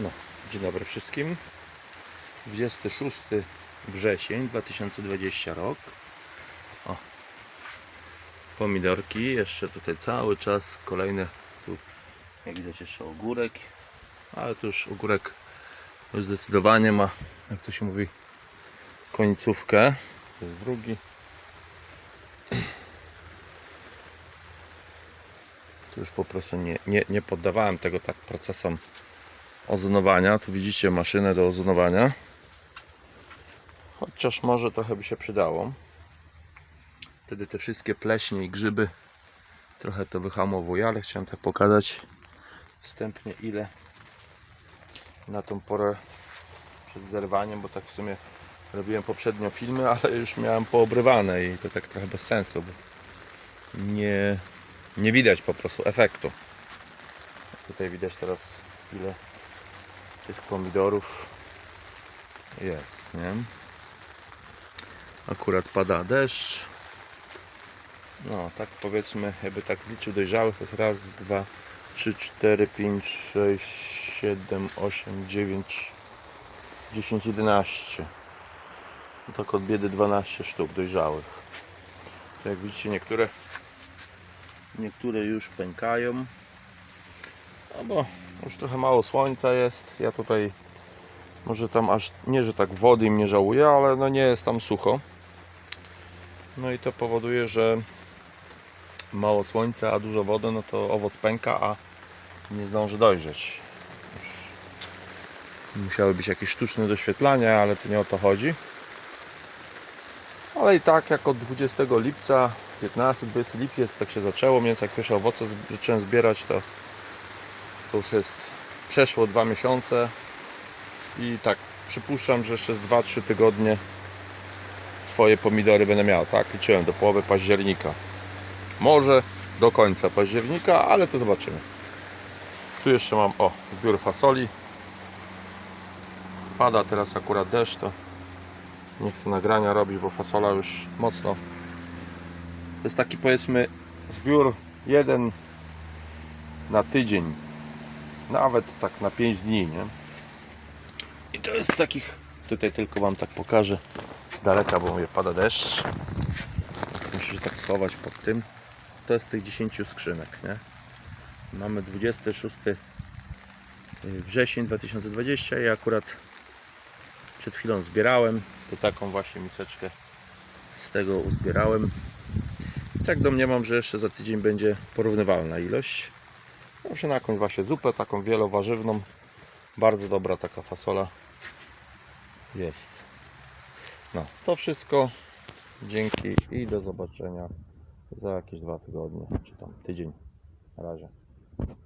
No, dzień dobry wszystkim. 26 wrzesień 2020 rok. O, pomidorki, jeszcze tutaj cały czas kolejne tu jak widać jeszcze ogórek, ale tu już ogórek zdecydowanie ma, jak to się mówi, końcówkę. To jest drugi. Tu już po prostu nie, nie, nie poddawałem tego tak procesom ozonowania. Tu widzicie maszynę do ozonowania. Chociaż może trochę by się przydało. Wtedy te wszystkie pleśnie i grzyby trochę to wyhamowuje, ale chciałem tak pokazać wstępnie ile na tą porę przed zerwaniem, bo tak w sumie robiłem poprzednio filmy, ale już miałem poobrywane i to tak trochę bez sensu, bo nie, nie widać po prostu efektu. Tutaj widać teraz ile tych pomidorów jest, nie? Akurat pada deszcz. No, tak powiedzmy, jakby tak zliczył dojrzałych, to jest raz, dwa, trzy, cztery, pięć, sześć, siedem, osiem, dziewięć, dziesięć, jedenaście. No Tak od biedy 12 sztuk dojrzałych. Jak widzicie, niektóre niektóre już pękają. No bo już trochę mało słońca jest. Ja tutaj może tam aż nie, że tak wody im nie żałuję, ale no nie jest tam sucho. No i to powoduje, że mało słońca, a dużo wody, no to owoc pęka, a nie zdąży dojrzeć. Już musiały być jakieś sztuczne doświetlania, ale to nie o to chodzi. Ale i tak jak od 20 lipca, 15-20 lipiec tak się zaczęło, więc jak pierwsze owoce z- zacząłem zbierać, to, to już jest przeszło dwa miesiące i tak przypuszczam, że jeszcze z 2-3 tygodnie swoje pomidory będę miał, tak? Liczyłem do połowy października. Może do końca października, ale to zobaczymy. Tu jeszcze mam, o, zbiór fasoli. Pada teraz akurat deszcz, to nie chcę nagrania robić, bo fasola już mocno. To jest taki powiedzmy zbiór jeden na tydzień. Nawet tak na 5 dni, nie? I to jest takich, tutaj tylko Wam tak pokażę z daleka, bo mówię, pada deszcz. Muszę się tak schować pod tym. To jest tych 10 skrzynek, nie? Mamy 26 wrzesień 2020 i akurat przed chwilą zbierałem. To taką właśnie miseczkę z tego uzbierałem. I tak domniemam, że jeszcze za tydzień będzie porównywalna ilość. Może na jakąś właśnie zupę, taką wielowarzywną. Bardzo dobra taka fasola jest. No, to wszystko. Dzięki i do zobaczenia za jakieś dwa tygodnie, czy tam tydzień. Na razie.